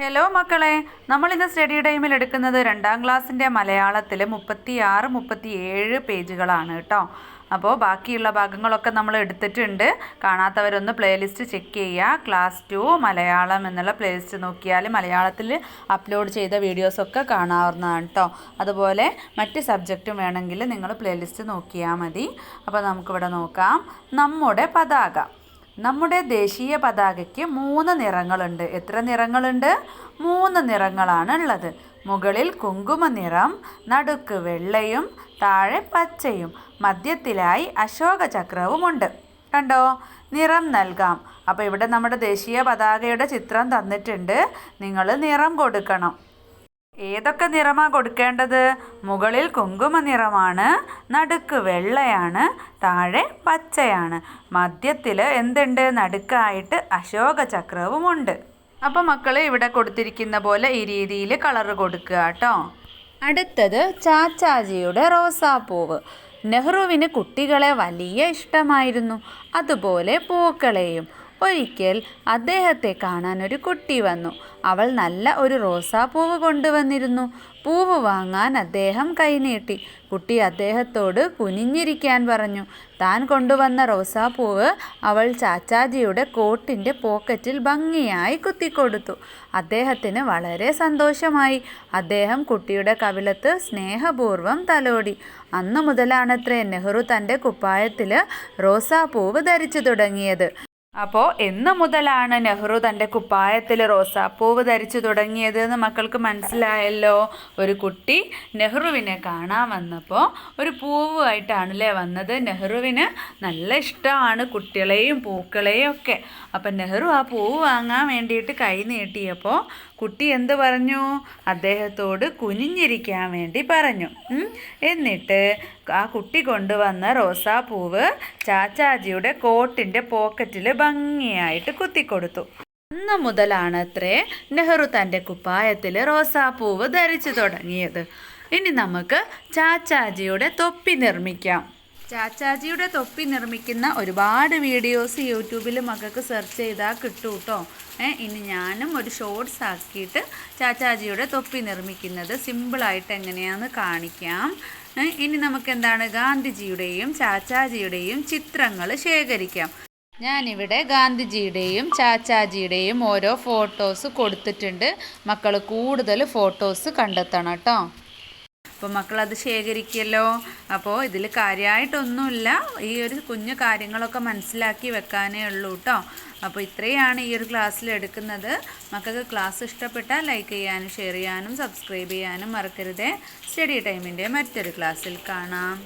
Hello മക്കളെ. നമ്മൾ ഇന്ന് സ്റ്റഡി ടൈമിൽ എടുക്കുന്നത് രണ്ടാം ക്ലാസ്സിന്റെ മലയാളത്തിൽ മുപ്പത്തി ഏഴ് പേജുകളാണ് കേട്ടോ. അപ്പോൾ ബാക്കിയുള്ള ഭാഗങ്ങളൊക്കെ നമ്മൾ എടുത്തിട്ടുണ്ട്. കാണാത്തവരൊന്ന് പ്ലേലിസ്റ്റ് ചെക്ക് ചെയ്യുക. ക്ലാസ് ടു മലയാളം എന്നുള്ള പ്ലേലിസ്റ്റ് നോക്കിയാൽ മലയാളത്തിൽ അപ്ലോഡ് ചെയ്ത വീഡിയോസൊക്കെ കാണാവുന്നതാണ് കേട്ടോ. അതുപോലെ മറ്റ് സബ്ജക്റ്റും വേണമെങ്കിൽ നിങ്ങൾ പ്ലേലിസ്റ്റ് നോക്കിയാൽ മതി. അപ്പോൾ നമുക്കിവിടെ നോക്കാം. നമ്മുടെ പതാക. നമ്മുടെ ദേശീയ പതാകയ്ക്ക് മൂന്ന് നിറങ്ങളുണ്ട്. എത്ര നിറങ്ങളുണ്ട്? മൂന്ന് നിറങ്ങളാണ് ഉള്ളത്. മുകളിൽ കുങ്കുമ നിറം നടുക്ക് വെള്ളയും താഴെ പച്ചയും മധ്യത്തിലായി അശോക ചക്രവുമുണ്ട് കണ്ടോ? നിറം നൽകാം. അപ്പോൾ ഇവിടെ നമ്മുടെ ദേശീയ പതാകയുടെ ചിത്രം തന്നിട്ടുണ്ട്. നിങ്ങൾ നിറം കൊടുക്കണം. ഏതൊക്കെ നിറമാണ് കൊടുക്കേണ്ടത്? മുകളിൽ കുങ്കുമ നിറമാണ് നടുക്ക് വെള്ളയാണ് താഴെ പച്ചയാണ്. മധ്യത്തിൽ എന്തുണ്ട്? നടുക്കായിട്ട് അശോക ചക്രവുമുണ്ട് അപ്പോൾ മക്കൾ ഇവിടെ കൊടുത്തിരിക്കുന്ന പോലെ ഈ രീതിയിൽ കളർ കൊടുക്കുക കേട്ടോ. അടുത്തത് ചാച്ചാജിയുടെ റോസാപ്പൂവ്. നെഹ്റുവിന് കുട്ടികളെ വലിയ ഇഷ്ടമായിരുന്നു. അതുപോലെ പൂക്കളെയും. ഒരിക്കൽ അദ്ദേഹത്തെ കാണാൻ ഒരു കുട്ടി വന്നു. അവൾ നല്ല ഒരു റോസാപ്പൂവ് കൊണ്ടുവന്നിരുന്നു. പൂവ് വാങ്ങാൻ അദ്ദേഹം കൈനീട്ടി കുട്ടി അദ്ദേഹത്തോട് കുനിഞ്ഞിരിക്കാൻ പറഞ്ഞു. താൻ കൊണ്ടുവന്ന റോസാപ്പൂവ് അവൾ ചാച്ചാജിയുടെ കോട്ടിന്റെ പോക്കറ്റിൽ ഭംഗിയായി കുത്തിക്കൊടുത്തു. അദ്ദേഹത്തിന് വളരെ സന്തോഷമായി. അദ്ദേഹം കുട്ടിയുടെ കവിളത്ത് സ്നേഹപൂർവം തലോടി. അന്നു മുതലാണത്രേ നെഹ്റു തന്റെ കുപ്പായത്തിൽ റോസാപ്പൂവ് ധരിച്ചു തുടങ്ങിയത്. അപ്പോൾ എന്ന് മുതലാണ് നെഹ്റു തന്റെ കുപ്പായത്തിൽ റോസാപ്പൂവ് ധരിച്ചു തുടങ്ങിയത് എന്ന് മക്കൾക്ക് മനസ്സിലായല്ലോ? ഒരു കുട്ടി നെഹ്റുവിനെ കാണാൻ വന്നപ്പോൾ ഒരു പൂവായിട്ടാണല്ലേ വന്നത്? നെഹ്റുവിന് നല്ല ഇഷ്ടമാണ് കുട്ടികളെയും പൂക്കളെയും ഒക്കെ. അപ്പം നെഹ്റു ആ പൂവ് വാങ്ങാൻ വേണ്ടിയിട്ട് കൈ നീട്ടിയപ്പോൾ കുട്ടി എന്ത് പറഞ്ഞു? അദ്ദേഹത്തോട് കുനിഞ്ഞിരിക്കാൻ വേണ്ടി പറഞ്ഞു. എന്നിട്ട് ആ കുട്ടി കൊണ്ടുവന്ന റോസാപ്പൂവ് ചാച്ചാജിയുടെ കോട്ടിന്റെ പോക്കറ്റിൽ ഭംഗിയായിട്ട് കുത്തിക്കൊടുത്തു. അന്ന് മുതലാണത്രേ നെഹ്റു തന്റെ കുപ്പായത്തിൽ റോസാപ്പൂവ് ധരിച്ചു തുടങ്ങിയത്. ഇനി നമുക്ക് ചാച്ചാജിയുടെ തൊപ്പി നിർമ്മിക്കാം. ചാച്ചാജിയുടെ തൊപ്പി നിർമ്മിക്കുന്ന ഒരുപാട് വീഡിയോസ് യൂട്യൂബിൽ മക്കൾക്ക് സെർച്ച് ചെയ്താൽ കിട്ടും കേട്ടോ ഇനി ഞാനും ഒരു ഷോർട്സ് ആക്കിയിട്ട് ചാച്ചാജിയുടെ തൊപ്പി നിർമ്മിക്കുന്നത് സിമ്പിളായിട്ട് എങ്ങനെയാന്ന് കാണിക്കാം. ഇനി നമുക്ക് എന്താണ് ഗാന്ധിജിയുടെയും ചാച്ചാജിയുടെയും ചിത്രങ്ങൾ ശേഖരിക്കാം. ഞാനിവിടെ ഗാന്ധിജിയുടെയും ചാച്ചാജിയുടെയും ഓരോ ഫോട്ടോസ് കൊടുത്തിട്ടുണ്ട്. മക്കൾ കൂടുതൽ ഫോട്ടോസ് കണ്ടെത്തണം കേട്ടോ. അപ്പോൾ മക്കളത് ശേഖരിക്കല്ലോ. അപ്പോൾ ഇതിൽ കാര്യമായിട്ടൊന്നുമില്ല ഈ ഒരു കുഞ്ഞു കാര്യങ്ങളൊക്കെ മനസ്സിലാക്കി വെക്കാനേ ഉള്ളൂ കേട്ടോ. അപ്പോൾ ഇത്രയാണ് ഈ ഒരു ക്ലാസ്സിൽ എടുക്കുന്നത്. മക്കൾക്ക് ക്ലാസ് ഇഷ്ടപ്പെട്ടാൽ ലൈക്ക് ചെയ്യാനും ഷെയർ ചെയ്യാനും സബ്സ്ക്രൈബ് ചെയ്യാനും മറക്കരുതേ. സ്റ്റഡി ടൈമിന്റെ മറ്റൊരു ക്ലാസ്സിൽ കാണാം.